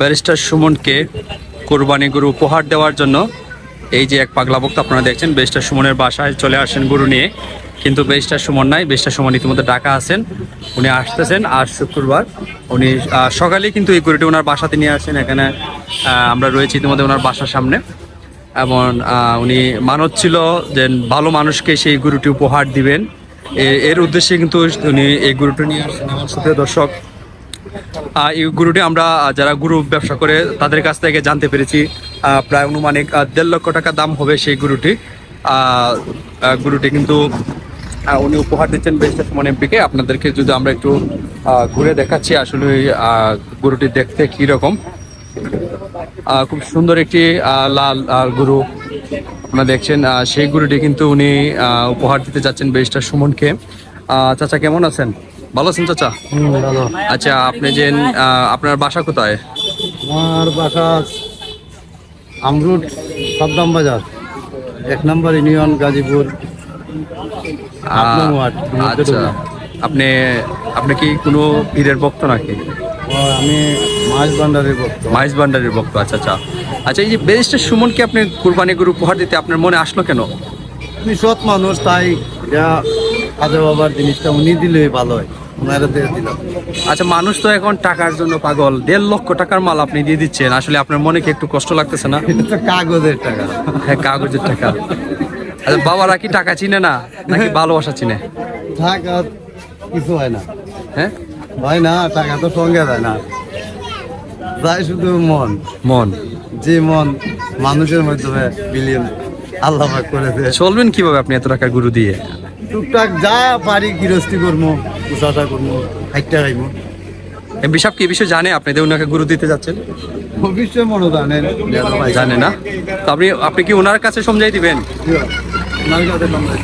Barrister সুমনকে কোরবানি গরু উপহার দেওয়ার জন্য এই যে এক পাগলা ভক্ত আপনারা দেখছেন ব্যারিস্টার সুমনের বাসায় চলে আসেন গরু নিয়ে। কিন্তু ব্যারিস্টার সুমন নাই ব্যারিস্টার সুমন ইতিমধ্যে ডাকা আছেন উনি আসতেছেন আর শুক্রবার উনি আহ, সকালেই কিন্তু এই গরুটি ওনার বাসাতে নিয়ে আসেন এখানে আমরা রয়েছি ইতিমধ্যে ওনার বাসার সামনে। এবং উনি মানত ছিল যে ভালো মানুষকে সেই গরুটি উপহার দিবেন। এর উদ্দেশ্যে কিন্তু উনি এই গরুটি নিয়ে আসেন। আমার সুপ্রিয় দর্শক এই গরুটি আমরা যারা গরু ব্যবসা করে, তাদের কাছ থেকে জানতে পেরেছি। প্রায় অনুমানিক দেড় লক্ষ টাকা দাম হবে সেই গরুটি। গরুটি কিন্তু উনি উপহার দিচ্ছেন বেশ মানে এমপিকে আপনাদেরকে যদি আমরা একটু ঘুরে দেখাচ্ছি আসলে গরুটি দেখতে কি রকম। খুব সুন্দর একটি লাল গরু আপনারা দেখছেন। সেই গরুটি কিন্তু উনি উপহার দিতে যাচ্ছেন বেশটা সুমনকে। চাচা কেমন আছেন? ভালো আছেন চাচা? আচ্ছা আপনি যে আপনার বাসা কোথায়? আমার বাসা আমরুট সাদ্দাম বাজার এক নম্বর ইউনিয়ন গাজীপুর আচ্ছা। আপনি আপনি কি কোনো পীরের ভক্ত নাকি? আমি মাছ ভান্ডারের ভক্ত। মাইজ ভান্ডারের ভক্ত আচ্ছা আচ্ছা। আচ্ছা এই যে বেরিস্টার সুমনকে আপনি কুরবানি গরু উপহার দিতে আপনার মনে আসলো কেন? আমি সৎ মানুষ তাই যা বাবার জিনিসটা উনি দিলে ভালো হয়। ওনারা দিয়ে দিলাম আচ্ছা মানুষ তো এখন টাকার জন্য পাগল। দেড় লক্ষ টাকার মাল আপনি দিয়ে দিচ্ছেন। আসলে আপনার মনে কি একটু কষ্ট লাগতেছে না? কাগজের টাকা। হ্যাঁ কাগজের টাকা। আচ্ছা বাবারা কি টাকা চিনে না? নাকি ভালোবাসা চিনে? টাকা কিছু হয় না। হ্যাঁ? হয় না টাকা তো সঙ্গে যায় না। যায় শুধু মন। মন। যে মন মানুষের মাধ্যমে বিলিয়ন আল্লাহ করেছে। চলবেন কীভাবে আপনি এত টাকা গুরু দিয়ে? টুকটাক যা পারি গৃহস্থী কর্ম উষাটা কর্ম হাইটটা রাইম এমপি সাহেব কি বিষয়ে জানে? আপনি ওনাকে গুরু দিতে যাচ্ছেন? ভবিষ্যৎ মনে জানেন। জানে না। তো আপনি আপনি কি ওনার কাছে সমঝাই দিবেন? ওনার কাছে সমঝাই।